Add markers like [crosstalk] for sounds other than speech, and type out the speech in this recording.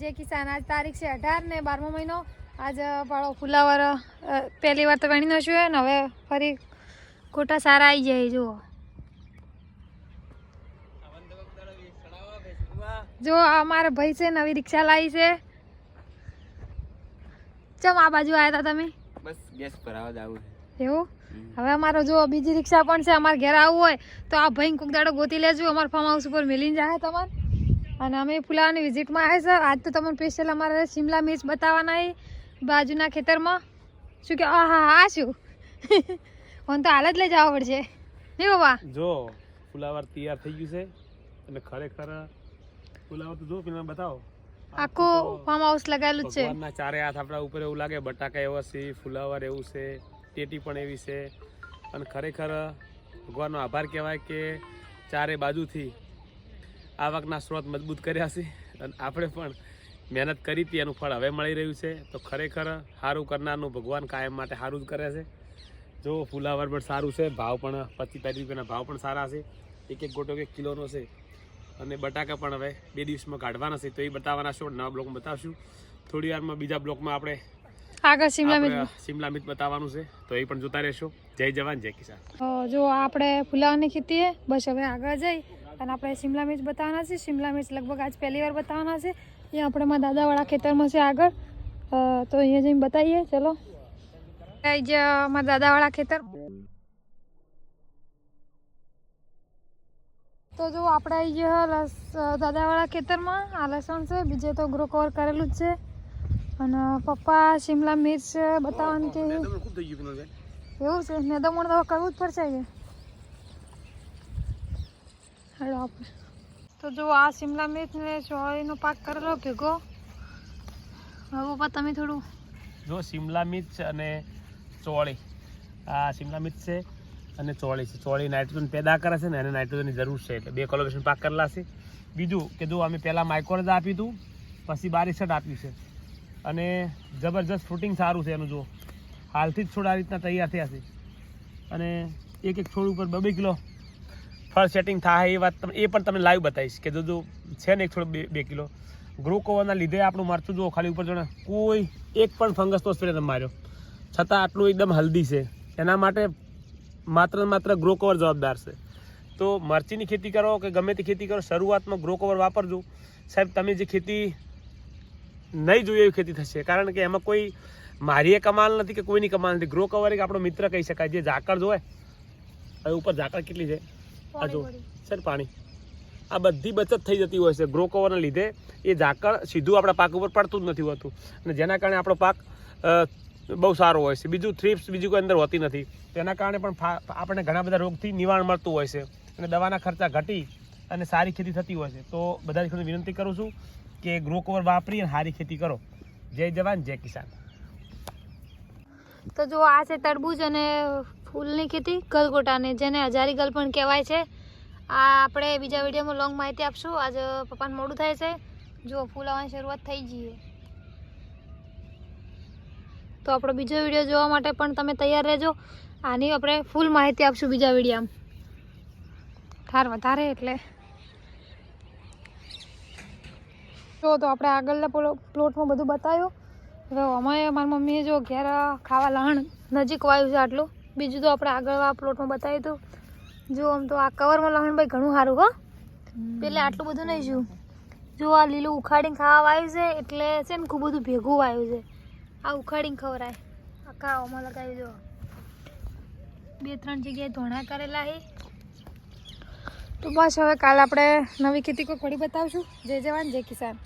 જે કિસાન આજ તારીખ છે અઢાર ને બારમો મહિનો. આજ પાળો ફુલાવર પહેલી વાર તો ગણીનો છું ને હવે ફરી ખોટા સારા આવી જાય જુઓ. જો અમારા ભાઈ છે નવી રિક્ષા લાવી છે. ચમ આ બાજુ આવ્યા હતા તમે? બસ ગેસ પર આવા આવું એવું? હવે અમારો જો બીજી રિક્ષા પણ છે અમારે ઘરે આવવું હોય તો આ ભાઈ કોક દાડો ગોતી લેજો અમારા ફાર્મ હાઉસ ઉપર મિલીને જાય તમારે. અને અમે ફુલાવાની વિઝિટમાં આવે છે. આજ તો તમને સ્પેશિયલ અમારે શિમલા મિર્ચ બતાવવાના એ બાજુના ખેતરમાં. શું કે હા હા શું? [laughs] ફોન તો હાલ જ લઈ જવા પડશે. નહીં બાબા? જો ફુલાવર તૈયાર થઈ ગયું છે. અને ખરેખર ફુલાવર તો જો પેલા બતાવો. આખો ફાર્મ હાઉસ લગાવેલું છે. ભગવાનના ચારે હાથ આપણા ઉપર એવું લાગે બટાકા એવા છે ફુલાવર એવું છે ટેટી પણ એવી છે. અને ખરેખર ભગવાનનો આભાર કહેવાય કે ચારે બાજુથી આવકના સ્ત્રોત મજબૂત કર્યા છે અને આપણે પણ મહેનત કરી હતી એનું ફળ હવે મળી રહ્યું છે. તો ખરેખર સારું કરનારનું ભગવાન કાયમ માટે સારું જ કરે છે. જો ફુલાવર પણ સારું છે ભાવ પણ પચીસ ત્રીસ રૂપિયાના ભાવ પણ સારા છે. એક એક ગોટો એક કિલોનો છે. અને બટાકા પણ હવે બે દિવસમાં કાઢવાના છે તો એ બતાવવાના છો. નવા બ્લોકમાં બતાવશું. થોડી વારમાં બીજા બ્લોકમાં આપણે આગળ શિમલા મિર્ચ શિમલા મિર્ચ બતાવવાનું છે. તો એ પણ જોતા રહેશો. જય જવાન જય કિસાન. જો આપણે ફુલાવાની ખેતી બસ હવે આગળ જઈ. અને આપણે શિમલા મિર્ચ બતાવવાના છે શિમલા મિર્ચ લગભગ આજ પહેલી વાર બતાવવાના છે એ આપણે મારા દાદાવાળા ખેતરમાં છે આગળ તો અહીંયા જઈને બતાવીએ ચલો જે મારા દાદાવાળા ખેતર તો જો આપણે આવી ગયા લસ દાદાવાળા ખેતરમાં આ લસણ છે બીજે તો ગ્રો કવર કરેલું જ છે અને પપ્પા શિમલા મિર્ચ બતાવવાનું કે એવું છે નેદમણ તો કરવું જ પડશે હેડો આપણે. તો જો આ શિમલા મિર્ચ ને ચોળીનો પાક કરેલો ભેગો. હવે પપ્પા, તમે થોડું જો શિમલા મિર્ચ અને ચોળી. આ શિમલા મિર્ચ છે અને ચોળી છે. ચોળી નાઇટ્રોજન પેદા કરે છે ને, એને નાઇટ્રોજનની જરૂર છે એટલે બે કોલોબેશન પાક કરેલા છે. બીજું કે જો અમે પહેલાં માઇક્રોજ આપ્યું હતું, પછી બારીસટ આપ્યું છે. અને જબરજસ્ત ફ્રૂટિંગ સારું છે એનું જો હાલથી જ છોડ આ રીતના તૈયાર થયા છે. અને એક એક છોડ ઉપર બે કિલો ફળ સેટિંગ થાય એ વાત એ પણ તમને લાઈવ બતાવીશ કે જો છે ને એક છોડ બે બે કિલો. ગ્રો કવરના લીધે આપણું મરચું જુઓ ખાલી ઉપર જોડે કોઈ એક પણ ફંગસનો સ્પ્રે માર્યો. છતાં આટલું એકદમ હલ્દી છે. એના માટે માત્ર માત્ર ગ્રો કવર જવાબદાર છે. તો મરચીની ખેતી કરો કે ગમે તે ખેતી કરો, શરૂઆતમાં ગ્રો કવર વાપરજો. સાહેબ, તમે જે ખેતી નહીં જોઈએ એવી ખેતી થશે. કારણ કે એમાં કોઈ મારી એ કમાલ નથી કે કોઈની કમાલ નથી. ગ્રો કવર એક આપણો મિત્ર કહી શકાય. જે ઝાકળ જોવે હવે ઉપર ઝાકળ કેટલી છે? આ જો છે ને પાણી? આ બધી બચત થઈ જતી હોય છે ગ્રો કવરના લીધે. એ ઝાકળ સીધું આપણા પાક ઉપર પડતું જ નથી હોતું. અને જેના કારણે આપણો પાક બહુ સારો હોય છે. બીજું થ્રીપ્સ બીજું કોઈ અંદર હોતી નથી. તેના કારણે પણ આપણને ઘણા બધા રોગથી નિવારણ મળતું હોય છે. અને દવાના ખર્ચા ઘટી અને સારી ખેતી થતી હોય છે. તો બધા જ વિનંતી કરું છું કે ગ્રો કવર વાપરી અને સારી ખેતી કરો. જય જવાન જય કિસાન. તો જો આ છે તરબૂજ અને ફૂલની ખેતી ગલગોટાને, જેને હજારી ગલ પણ કહેવાય છે. આ આપણે બીજા વિડીયોમાં લોંગ માહિતી આપશું. આજે પપ્પાને મોડું થાય છે. જો ફૂલ આવવાની શરૂઆત થઈ જઈએ તો આપણો બીજો વીડિયો જોવા માટે પણ તમે તૈયાર રહેજો. આની આપણે ફૂલ માહિતી આપશું બીજા વિડીયોમાં. ઠાર વધારે એટલે. જો તો આપણે આગળના પ્લો- પ્લોટમાં બધું બતાવ્યું. હવે અમે મારી મમ્મીએ જો ઘેર ખાવા લહણ નજીક વાયું છે આટલું. બીજું તો આપણે આગળ આ પ્લોટમાં બતાવ્યું હતું. જો આમ તો આ કવરમાં લહણ ભાઈ ઘણું સારું હો. પેલે આટલું બધું નહીં જોયું. જો આ લીલું ઉખાડીને ખાવા વાયું છે, એટલે છે ને ખૂબ બધું ભેગું વાયું છે. આ ઉખાડીને ખવરાય આ ખાવામાં લગાવી જો બે, ત્રણ જગ્યાએ ધોણા કરેલા છે તો બસ હવે કાલે આપણે નવી ખેતી કોઈ ફરી બતાવશું. જય જવાન, જય કિસાન.